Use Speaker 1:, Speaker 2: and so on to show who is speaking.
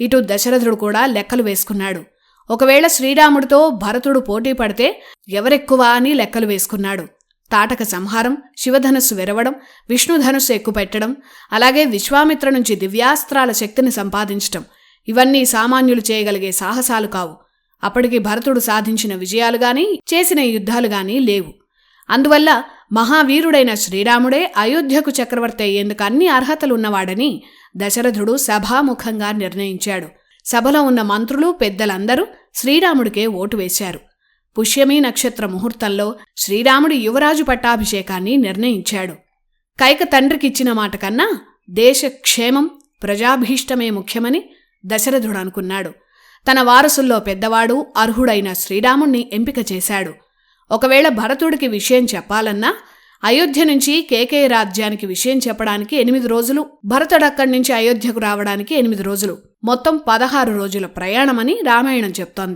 Speaker 1: ఇటు దశరథుడు కూడా లెక్కలు వేసుకున్నాడు. ఒకవేళ శ్రీరాముడితో భరతుడు పోటీ పడితే ఎవరెక్కువ అని లెక్కలు వేసుకున్నాడు. తాటక సంహారం శివధనుస్సు విరవడం విష్ణుధనుస్సు ఎక్కుపెట్టడం అలాగే విశ్వామిత్ర నుంచి దివ్యాస్త్రాల శక్తిని సంపాదించటం ఇవన్నీ సామాన్యులు చేయగలిగే సాహసాలు కావు. అప్పటికి భరతుడు సాధించిన విజయాలు గాని చేసిన యుద్ధాలు గాని లేవు. అందువల్ల మహావీరుడైన శ్రీరాముడే అయోధ్యకు చక్రవర్తి అయ్యేందుకు అన్ని అర్హతలున్నవాడని దశరథుడు సభాముఖంగా నిర్ణయించాడు. సభలో ఉన్న మంత్రులు పెద్దలందరూ శ్రీరాముడికే ఓటు వేశారు. పుష్యమీ నక్షత్ర ముహూర్తంలో శ్రీరాముడి యువరాజు పట్టాభిషేకాన్ని నిర్ణయించాడు. కైక తండ్రికిచ్చిన మాట కన్నా దేశ క్షేమం ప్రజాభీష్టమే ముఖ్యమని దశరథుడు అనుకున్నాడు. తన వారసుల్లో పెద్దవాడు అర్హుడైన శ్రీరాముణ్ణి ఎంపిక చేశాడు. ఒకవేళ భరతుడికి విషయం చెప్పాలన్నా అయోధ్య నుంచి కేకేయ రాజ్యానికి విషయం చెప్పడానికి ఎనిమిది రోజులు భరతుడక్కడి నుంచి అయోధ్యకు రావడానికి ఎనిమిది రోజులు. మొత్తం పదహారు రోజుల ప్రయాణమని రామాయణం చెప్తోంది.